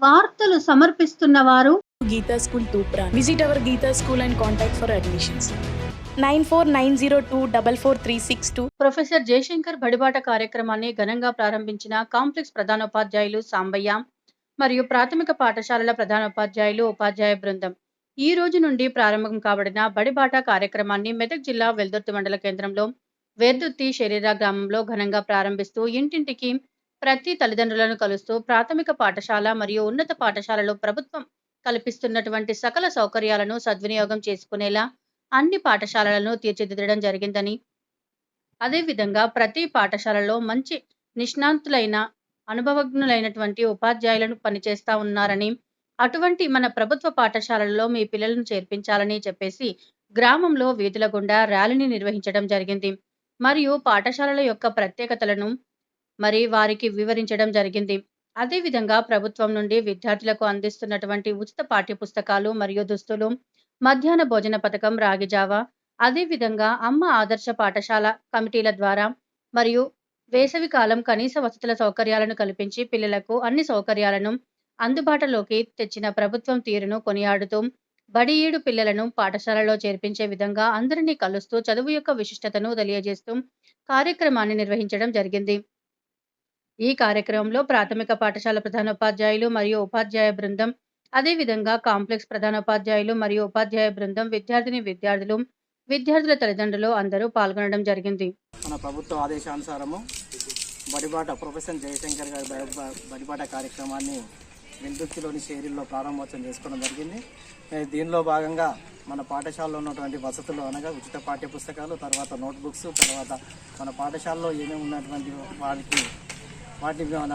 వార్తలు సమర్పిస్తున్న వారు Geeta School Tupra. Visit our Geeta School and contact for admissions. 9490244362 professor Jayashankar బడిబాట కార్యక్రమాన్ని ఘనంగా ప్రారంభించిన కాంప్లెక్స్ ప్రధానోపాధ్యాయులు సాంబయ్య మరియు ప్రాథమిక పాఠశాలల ప్రధానోపాధ్యాయులు ఉపాధ్యాయ బృందం ఈ రోజు నుండి ప్రారంభం కాబడిన బడిబాట కార్యక్రమాన్ని మెదక్ జిల్లా వెల్దుర్తి మండల కేంద్రంలో వేర్దుర్తి శరీర గ్రామంలో ఘనంగా ప్రారంభిస్తూ ఇంటింటికి ప్రతి తల్లిదండ్రులను కలుస్తూ ప్రాథమిక పాఠశాల మరియు ఉన్నత పాఠశాలలో ప్రభుత్వం కల్పిస్తున్నటువంటి సకల సౌకర్యాలను సద్వినియోగం చేసుకునేలా అన్ని పాఠశాలలను తీర్చిదిద్దడం జరిగిందని. అదేవిధంగా ప్రతి పాఠశాలలో మంచి నిష్ణాంతులైన అనుభవజ్ఞులైనటువంటి ఉపాధ్యాయులను పనిచేస్తా ఉన్నారని అటువంటి మన ప్రభుత్వ పాఠశాలల్లో మీ పిల్లలను చేర్పించాలని చెప్పేసి గ్రామంలో వీధుల గుండా ర్యాలీని నిర్వహించడం జరిగింది. మరియు పాఠశాలల యొక్క ప్రత్యేకతలను మరి వారికి వివరించడం జరిగింది. అదేవిధంగా ప్రభుత్వం నుండి విద్యార్థులకు అందిస్తున్నటువంటి ఉచిత పాఠ్య పుస్తకాలు మరియు దుస్తులు మధ్యాహ్న భోజన పథకం రాగిజావా అదేవిధంగా అమ్మ ఆదర్శ పాఠశాల కమిటీల ద్వారా మరియు వేసవి కాలం కనీస వసతుల సౌకర్యాలను కల్పించి పిల్లలకు అన్ని సౌకర్యాలను అందుబాటులోకి తెచ్చిన ప్రభుత్వం తీరును కొనియాడుతూ బడి ఏడు పిల్లలను పాఠశాలలో చేర్పించే విధంగా అందరినీ కలుస్తూ చదువు యొక్క విశిష్టతను తెలియజేస్తూ కార్యక్రమాన్ని నిర్వహించడం జరిగింది. ఈ కార్యక్రమంలో ప్రాథమిక పాఠశాల ప్రధానోపాధ్యాయులు మరియు ఉపాధ్యాయ బృందం అదేవిధంగా కాంప్లెక్స్ ప్రధానోపాధ్యాయులు మరియు ఉపాధ్యాయ బృందం విద్యార్థిని విద్యార్థులు విద్యార్థుల తల్లిదండ్రులు అందరూ పాల్గొనడం జరిగింది. మన ప్రభుత్వ ఆదేశానుసారము బడిబాట ప్రొఫెసర్ జయశంకర్ గారి బడిబాట కార్యక్రమాన్ని విందుక్తిలోని షేరీల్లో ప్రారంభోత్సవం చేసుకోవడం జరిగింది. దీనిలో భాగంగా మన పాఠశాలలో ఉన్నటువంటి వసతులు అనగా ఉచిత పాఠ్య పుస్తకాలు తర్వాత నోట్బుక్స్ తర్వాత మన పాఠశాలలో ఏమేమి ఉన్నటువంటి వారికి వాటిని మన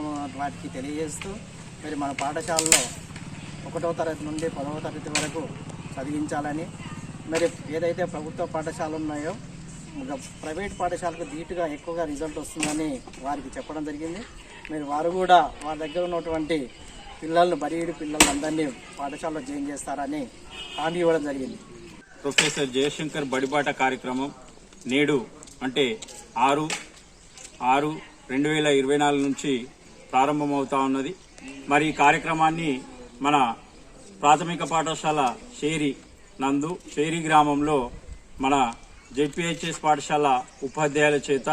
ఉన్న వాటికి తెలియజేస్తూ మరి మన పాఠశాలలో ఒకటో తరగతి నుండి పదవ తరగతి వరకు చదివించాలని మరి ఏదైతే ప్రభుత్వ పాఠశాలలు ఉన్నాయో ప్రైవేట్ పాఠశాలకు ధీటుగా ఎక్కువగా రిజల్ట్ వస్తుందని వారికి చెప్పడం జరిగింది. మరి వారు కూడా వారి దగ్గర ఉన్నటువంటి పిల్లలను బరీడు పిల్లలందరినీ పాఠశాలలో జాయిన్ చేస్తారని హామీ ఇవ్వడం జరిగింది. ప్రొఫెసర్ జయశంకర్ బడిబాట కార్యక్రమం నేడు అంటే ఆరు ఆరు రెండు వేల ఇరవై నాలుగు నుంచి ప్రారంభమవుతా ఉన్నది. మరి ఈ కార్యక్రమాన్ని మన ప్రాథమిక పాఠశాల షేరి నందు షేరి గ్రామంలో మన జెడ్పిహెచ్ఎస్ పాఠశాల ఉపాధ్యాయుల చేత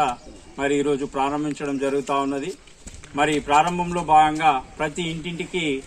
మరి ఈరోజు ప్రారంభించడం జరుగుతూ ఉన్నది. మరి ప్రారంభంలో భాగంగా ప్రతి ఇంటింటికి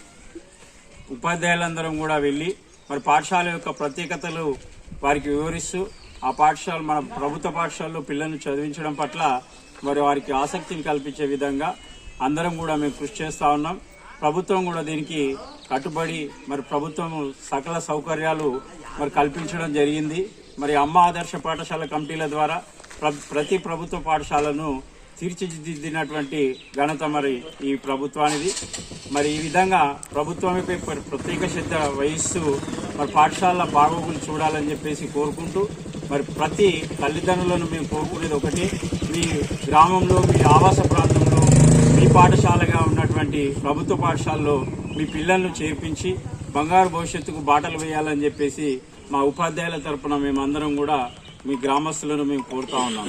ఉపాధ్యాయులందరం కూడా వెళ్ళి మరి పాఠశాల యొక్క ప్రత్యేకతలు వారికి వివరిస్తూ ఆ పాఠశాల మన ప్రభుత్వ పాఠశాలలో పిల్లల్ని చదివించడం పట్ల మరి వారికి ఆసక్తిని కల్పించే విధంగా అందరం కూడా మేము కృషి చేస్తూ ఉన్నాం. ప్రభుత్వం కూడా దీనికి కట్టుబడి మరి ప్రభుత్వం సకల సౌకర్యాలు మరి కల్పించడం జరిగింది. మరి అమ్మ ఆదర్శ పాఠశాల కమిటీల ద్వారా ప్ర- ప్రతి ప్రభుత్వ పాఠశాలను తీర్చిదిద్దినటువంటి ఘనత మరి ఈ ప్రభుత్వానిది. మరి ఈ విధంగా ప్రభుత్వంపై ప్రత్యేక శ్రద్ధ వహిస్తూ మరి పాఠశాలల బాగోగులు చూడాలని చెప్పేసి కోరుకుంటూ మరి ప్రతి తల్లిదండ్రులను మేము కోరుకునేది ఒకటి మీ గ్రామంలో మీ ఆవాస ప్రాంతంలో మీ పాఠశాలగా ఉన్నటువంటి ప్రభుత్వ పాఠశాలలో మీ పిల్లలను చేర్పించి బంగారు భవిష్యత్తుకు బాటలు వేయాలని చెప్పేసి మా ఉపాధ్యాయుల తరఫున మేమందరం కూడా మీ గ్రామస్తులను మేము కోరుతా ఉన్నాం.